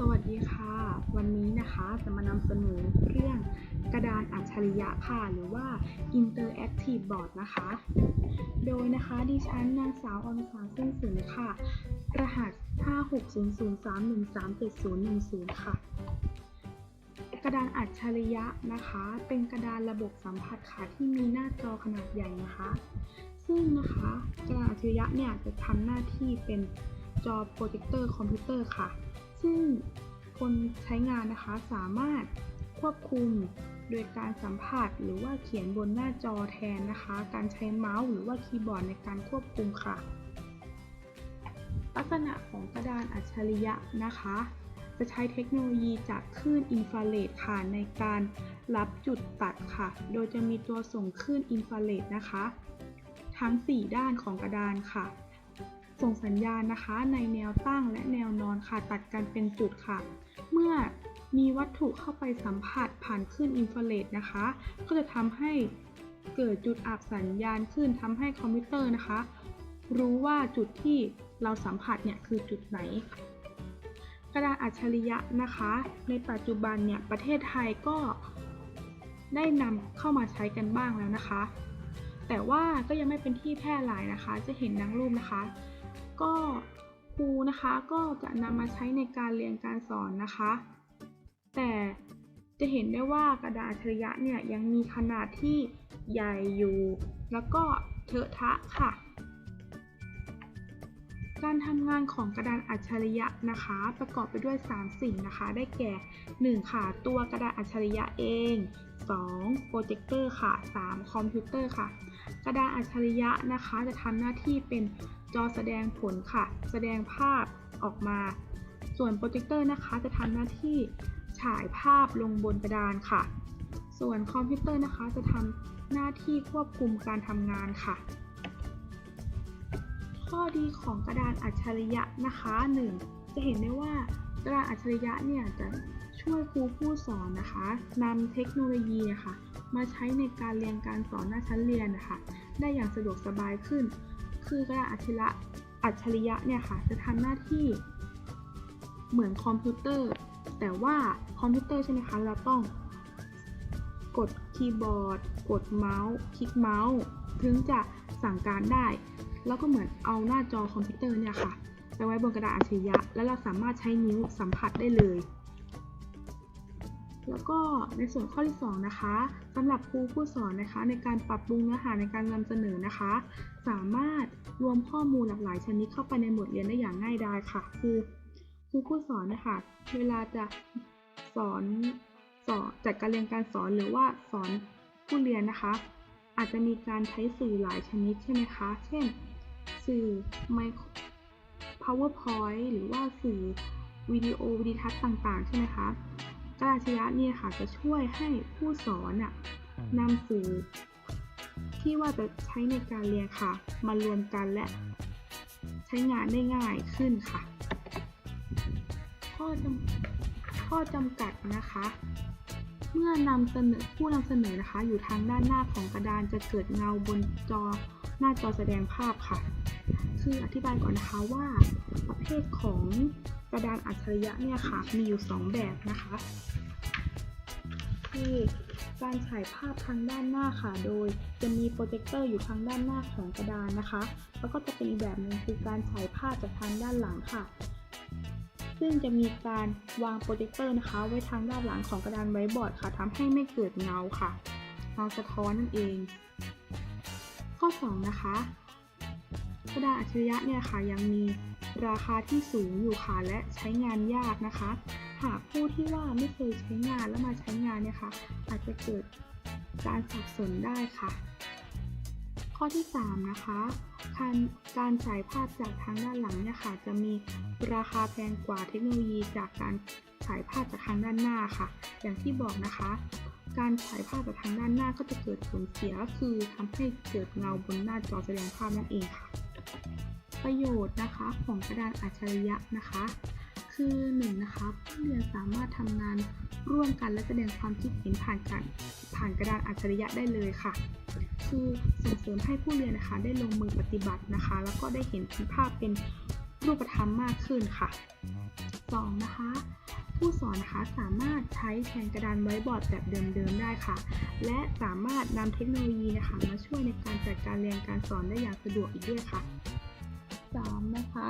สวัสดีค่ะ วันนี้นะคะจะมานำเสนอเรื่องกระดานอัจฉริยะค่ะ หรือว่า Interactive Board นะคะ โดยนะคะดิฉันนางสาวอนุสาเส้นสูงค่ะ รหัส 560031371010 ค่ะ กระดานอัจฉริยะนะคะ เป็นกระดานระบบสัมผัสค่ะที่มีหน้าจอขนาดใหญ่นะคะ ซึ่งนะคะกระดานอัจฉริยะเนี่ยจะทำหน้าที่เป็นจอโปรเจคเตอร์คอมพิวเตอร์ค่ะ ซึ่งคนใช้งานนะคะสามารถควบคุมโดยการสัมผัสหรือว่าเขียนบนหน้าจอแทนนะคะ การใช้เมาส์หรือว่าคีย์บอร์ดในการควบคุมค่ะ ลักษณะของกระดานอัจฉริยะนะคะ จะใช้เทคโนโลยีจากคลื่นอินฟราเรดค่ะในการรับจุดตัดค่ะ โดยจะมีตัวส่งคลื่นอินฟราเรดนะคะ ทั้ง 4 ด้านของกระดานค่ะ ส่งสัญญาณนะคะในแนวตั้งและแนวนอนค่ะ ตัดกันเป็นจุดค่ะ เมื่อมีวัตถุเข้าไปสัมผัสผ่านคลื่นอินฟราเรดนะคะ ก็จะทำให้เกิดจุดอับสัญญาณขึ้นทำให้คอมพิวเตอร์นะคะ รู้ว่าจุดที่เราสัมผัสเนี่ยคือจุดไหน กระดานอัจฉริยะนะคะ ในปัจจุบันเนี่ยประเทศไทยก็ได้นำเข้ามาใช้กันบ้างแล้วนะคะ แต่ว่าก็ยังไม่เป็นที่แพร่หลายนะคะ จะเห็นดังรูปนะคะ ก็ครูนะคะก็จะนำมาใช้ในการเรียนการสอนนะคะ แต่จะเห็นได้ว่ากระดาษอัจฉริยะเนี่ยยังมีขนาดที่ใหญ่อยู่ แล้วก็เถอะทะค่ะ การทำงานของกระดานอัจฉริยะนะคะ ประกอบไปด้วย 3 สิ่งนะคะ ได้แก่ 1. ค่ะ ตัวกระดานอัจฉริยะเอง 2. โปรเจคเตอร์ค่ะ 3. คอมพิวเตอร์ค่ะ กระดานอัจฉริยะนะคะ จะทำหน้าที่เป็น จอแสดงผลค่ะ แสดงภาพออกมา ส่วนโปรเจคเตอร์นะคะ จะทำหน้าที่ฉายภาพลงบนกระดานค่ะ ส่วนคอมพิวเตอร์นะคะ จะทำหน้าที่ควบคุมการทำงานค่ะ ข้อดีของกระดานอัจฉริยะนะคะ 1. จะเห็นได้ว่ากระดานอัจฉริยะเนี่ยจะช่วยครูผู้สอนนะคะนำเทคโนโลยีนะคะมาใช้ในการเรียนการสอนหน้าชั้นเรียนนะคะ ได้อย่างสะดวกสบายขึ้น คือกระดานอัจฉริยะอัจฉริยะเนี่ยค่ะจะทำหน้าที่เหมือนคอมพิวเตอร์ แต่ว่าคอมพิวเตอร์ใช่ไหมคะเราต้องกดคีย์บอร์ด กดเมาส์ คลิกเมาส์ ถึงจะสั่งการได้ แล้วก็เหมือนเอาหน้าจอคอมพิวเตอร์เนี่ยค่ะ ไปไว้บนกระดาษอัจฉริยะ แล้วเราสามารถใช้นิ้วสัมผัสได้เลย แล้วก็ในส่วนข้อที่ 2 นะคะสำหรับครูผู้สอนนะคะ ในการปรับปรุงเนื้อหาในการนำเสนอนะคะ สามารถรวมข้อมูลหลากหลายชนิดเข้าไปในบทเรียนได้อย่างง่ายดายค่ะ คือครูผู้สอนนะคะเวลาจะสอนสอนจัดการเรียนการสอนหรือว่าสอนผู้เรียนนะคะ อาจจะมีการใช้สื่อหลายชนิดใช่ไหมคะ เช่น สื่อไมโคร powerpoint หรือว่าสื่อวิดีโอวิดีทัศน์ต่างๆ ใช่ไหมคะ กระดาษชยะเนี่ยค่ะจะช่วยให้ผู้สอนน่ะนำสื่อที่ว่าจะใช้ในการเรียนค่ะ มารวมกันและใช้งานได้ง่ายขึ้นค่ะ ข้อจำข้อจำกัดนะคะ เมื่อนำเสนอผู้นำเสนอนะคะ อยู่ทางด้านหน้าของกระดานจะเกิดเงาบนจอหน้าจอแสดงภาพค่ะ คืออธิบายก่อนนะคะว่าประเภทของ กระดานอัจฉริยะเนี่ยค่ะมีอยู่ 2 แบบนะคะคือการฉายภาพทางด้านหน้าค่ะ โดยจะมีโปรเจคเตอร์อยู่ทางด้านหน้าของกระดานนะคะ แล้วก็จะเป็นอีกแบบหนึงคือการฉายภาพจากทางด้านหลังค่ะ ซึ่งจะมีการวางโปรเจคเตอร์นะคะ ไว้ทางด้านหลังของกระดานไวท์บอร์ดค่ะทำให้ไม่เกิดเงาค่ะเงาสะท้อนนั่นเอง ข้อ 2 นะคะ กระดาษอัจฉริยะเนี่ยค่ะยังมีราคาที่สูงอยู่ค่ะและใช้งานยากนะคะ หากผู้ที่ว่าไม่เคยใช้งานแล้วมาใช้งานเนี่ยค่ะอาจจะเกิดการสับสนได้ค่ะ ข้อที่ 3 นะคะการการฉายภาพจากทางด้านหลังเนี่ยค่ะจะมีราคาแพงกว่าเทคโนโลยีจากการฉายภาพจากทางด้านหน้าค่ะ อย่างที่บอกนะคะ การฉายภาพจากทางด้านหน้าก็จะเกิดผลเสียก็คือทำให้เกิดเงาบนหน้าจอแสดงภาพนั่นเองค่ะ ประโยชน์นะคะของกระดานอัจฉริยะนะคะ คือ1นงนะคะผู้เรียนสามารถทำงานร่วมกันและแสดงความคิดเห็นผ่านการผ่านกระดานอัจฉริยะได้เลยค่ะ คือส่งเสริมให้ผู้เรียนนะคะได้ลงมือปฏิบัตินะคะ แล้วก็ได้เห็นภาพเป็นรูปธรรมมากขึ้นค่ะ 2. นะคะ ผู้สอนนะคะสามารถใช้แทนกระดานไว้บอร์ดแบบเดิมๆได้ค่ะ และสามารถนำเทคโนโลยีนะคะมาช่วยในการจัดการเรียนการสอนได้อย่างสะดวกอีกด้วยค่ะ 3. นะคะ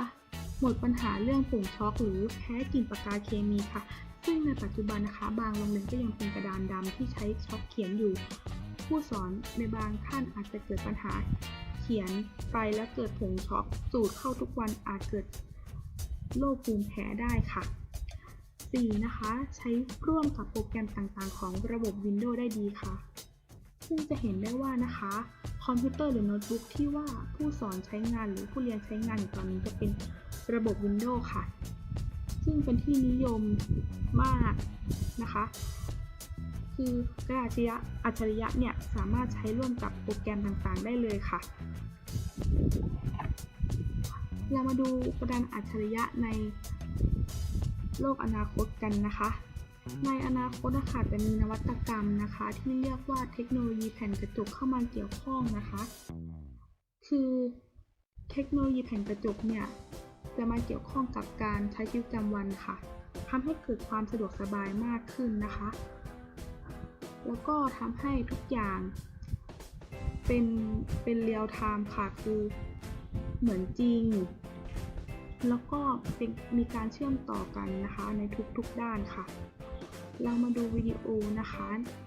หมดปัญหาเรื่องปุ่มช็อกหรือแพ้กลิ่นปากกาเคมีค่ะ ซึ่งในปัจจุบันนะคะ บางโรงเรียนก็ยังเป็นกระดานดำที่ใช้ช็อกเขียนอยู่ ผู้สอนในบางท่านอาจจะเกิดปัญหาเขียนไปแล้วเกิดผงช็อกสูดเข้าทุกวันอาจเกิดโรคภูมิแพ้ได้ค่ะ 4. นะคะ ใช้ร่วมกับโปรแกรมต่างๆ ของระบบ Windows ได้ดีค่ะ ซึ่งจะเห็นได้ว่านะคะ คอมพิวเตอร์หรือโน้ตบุ๊กที่ว่าผู้สอนใช้งานหรือผู้เรียนใช้งานอยู่ตอนนี้จะเป็นระบบ Windows ค่ะ ซึ่งเป็นที่นิยมมากนะคะ คือกระดาษอัจฉริยะอัจฉริยะเนี่ยสามารถใช้ร่วมกับโปรแกรมต่างๆ ได้เลยค่ะเรามาดูกระดานอัจฉริยะใน โลกอนาคตกันนะคะ ในอนาคตนะคะจะมีนวัตกรรมนะคะ ที่เรียกว่าเทคโนโลยีแผ่นกระจกเข้ามาเกี่ยวข้องนะคะ คือเทคโนโลยีแผ่นกระจกเนี่ยจะมาเกี่ยวข้องกับการใช้ชีวิตประจำวันค่ะทำให้เกิดความสะดวกสบายมากขึ้นนะคะ แล้วก็ทำให้ทุกอย่างเป็นเป็นเรียลไทม์ค่ะคือเหมือนจริง แล้วก็เป็นมีการเชื่อมต่อกันนะคะในทุกๆด้านค่ะ เรามาดูวิดีโอนะคะและ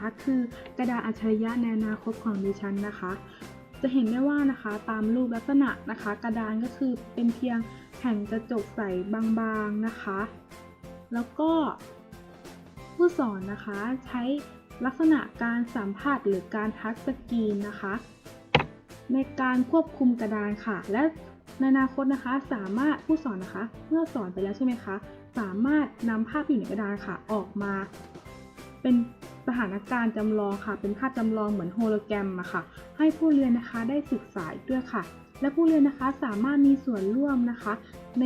คะคือกระดาษอัจฉริยะในอนาคตของดิฉันนะคะ จะเห็นได้ว่านะคะตามรูปลักษณะนะคะ กระดานก็คือเป็นเพียงแผ่นกระจกใสบางๆนะคะ แล้วก็ผู้สอนนะคะใช้ลักษณะการสัมผัสหรือการทัชสกรีนนะคะ ในการควบคุมกระดานค่ะ และในอนาคตนะคะสามารถผู้สอนนะคะ เมื่อสอนไปแล้วใช่ไหมคะ สามารถนำภาพที่อยู่ในกระดานค่ะออกมา เป็นสถานการณ์จำลองค่ะ เป็นภาพจำลองเหมือนโฮโลแกรมอะค่ะ ให้ผู้เรียนนะคะได้ศึกษาด้วยค่ะ และผู้เรียนนะคะสามารถมีส่วนร่วมนะคะ ใน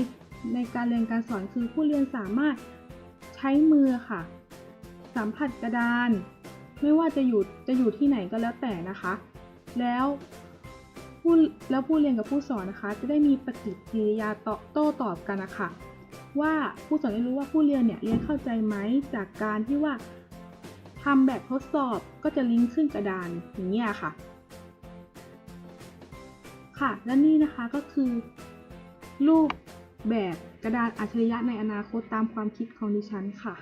ในการเรียนการสอนคือผู้เรียนสามารถใช้มือค่ะ สัมผัสกระดาน ไม่ว่าจะอยู่จะอยู่ที่ไหนก็แล้วแต่นะคะ แล้วผู้แล้วผู้เรียนกับผู้สอนนะคะ จะได้มีปฏิกิริยาตอโต้ตอบกันนะคะว่าผู้สอนได้รู้ว่าผู้เรียนเนี่ยเรียนเข้าใจไหมจากการที่ว่า ทำแบบทดสอบก็จะลิงก์ขึ้นกระดานอย่างนี้ค่ะ ค่ะ และนี่นะคะก็คือ รูปแบบกระดานอัจฉริยะในอนาคตตามความคิดของดิฉันค่ะ